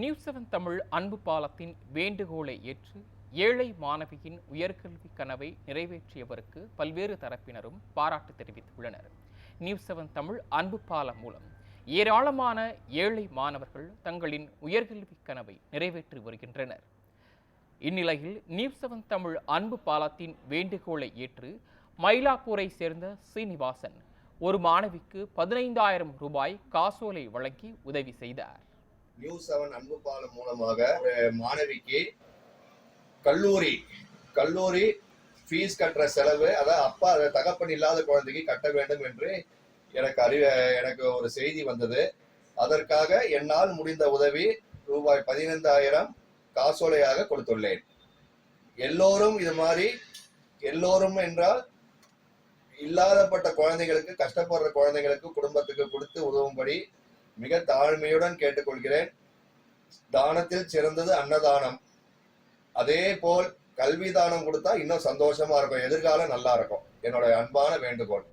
News seven Tamil அன்பு பாலத்தின் வேண்டுகோளை ஏற்று ஏழை மாணவியின் உயர்கல்வி கனவை நிறைவேற்றியவருக்கு பல்வேறு தரப்பினரும் பாராட்டு தெரிவித்துள்ளனர். நியூஸ் செவன் தமிழ் அன்பு பாலம் மூலம் ஏராளமான ஏழை மாணவர்கள் தங்களின் உயர்கல்வி கனவை நிறைவேற்றி வருகின்றனர். இந்நிலையில் நியூஸ் செவன் தமிழ் அன்பு பாலத்தின் வேண்டுகோளை ஏற்று மயிலாப்பூரை சேர்ந்த சீனிவாசன் ஒரு மாணவிக்கு பதினைந்தாயிரம் ரூபாய் காசோலை வழங்கி உதவி செய்தார். நியூ செவன் அன்பு பாலம் மூலமாக ஒரு மாணவிக்கு கல்லூரி கல்லூரி ஃபீஸ் கட்டுற செலவு அதாவது அப்பா அது தகப்பன் இல்லாத குழந்தைக்கு கட்ட வேண்டும் என்று எனக்கு அறிவ எனக்கு ஒரு செய்தி வந்தது. அதற்காக என்னால் முடிந்த உதவி ரூபாய் பதினைந்தாயிரம் காசோலையாக கொடுத்துள்ளேன். எல்லோரும் இது மாதிரி எல்லோரும் என்றால் இல்லாதப்பட்ட குழந்தைகளுக்கு கஷ்டப்படுற குழந்தைகளுக்கு குடும்பத்துக்கு கொடுத்து உதவும்படி மிக தாழ்மையுடன் கேட்டுக்கொள்கிறேன். தானத்தில் சிறந்தது அன்னதானம். அதே போல் கல்வி தானம் கொடுத்தா இன்னும் சந்தோஷமா இருக்கும். எதிர்காலம் நல்லா இருக்கும். என்னோட அன்பான வேண்டுகோள்.